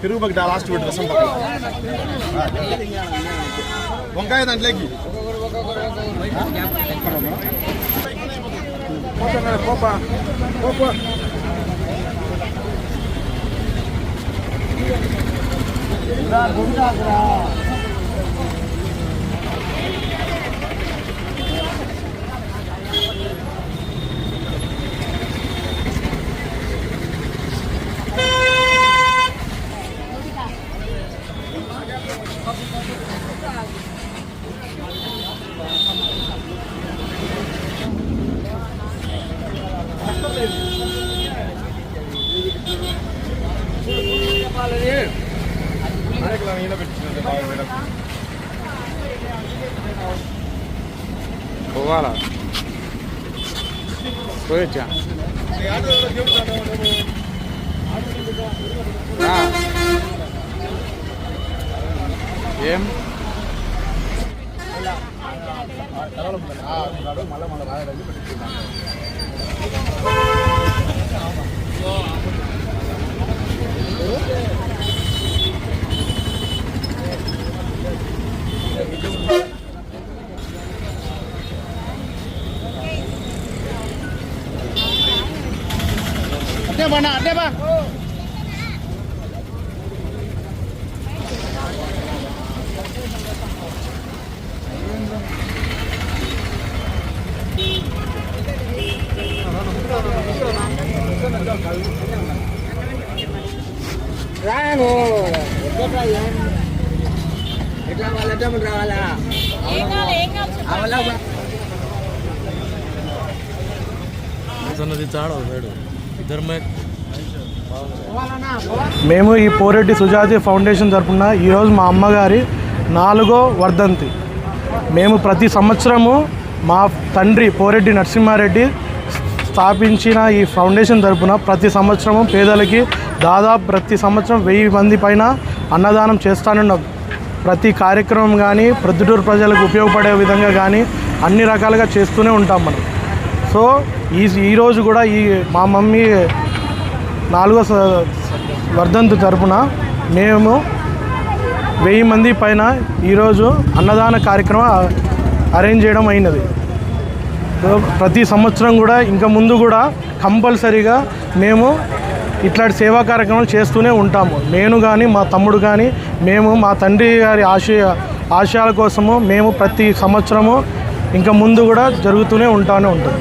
పెరుగు బగ్గ లాస్ట్ పెట్టు రసం పక్కన వంకాయ దాంట్లోకి పోపా పోపా పోవాలా పోయొచ్చా ఆ. ఏం అట్టే బాణ అట్టే బా రాను ఎట్లా ఏం ఎట్లా వాళ్ళ డబ్బులు రావాలా అవలా మేము ఈ పోరెడ్డి సుజాతి ఫౌండేషన్ తరపున ఈరోజు మా అమ్మగారి నాలుగో వర్ధంతి. మేము ప్రతి సంవత్సరము మా తండ్రి పోరెడ్డి నరసింహారెడ్డి స్థాపించిన ఈ ఫౌండేషన్ తరపున ప్రతి సంవత్సరము పేదలకి దాదాపు ప్రతి సంవత్సరం వెయ్యి మంది పైన అన్నదానం చేస్తానున్నాం. ప్రతి కార్యక్రమం కానీ ప్రొద్దుటూరు ప్రజలకు ఉపయోగపడే విధంగా కానీ అన్ని రకాలుగా చేస్తూనే ఉంటాం మనం. సో ఈ ఈరోజు కూడా ఈ మా మమ్మీ నాలుగో వర్ధంతి తరపున మేము వెయ్యి మంది పైన ఈరోజు అన్నదాన కార్యక్రమం అరేంజ్ చేయడం అయినది. సో ప్రతి సంవత్సరం కూడా ఇంకా ముందు కూడా కంపల్సరీగా మేము ఇట్లాంటి సేవా కార్యక్రమాలు చేస్తూనే ఉంటాము. నేను కానీ మా తమ్ముడు కానీ మేము మా తండ్రి గారి ఆశయ ఆశయాల కోసము మేము ప్రతి సంవత్సరము ఇంకా ముందు కూడా జరుగుతూనే ఉంటానే ఉంటుంది.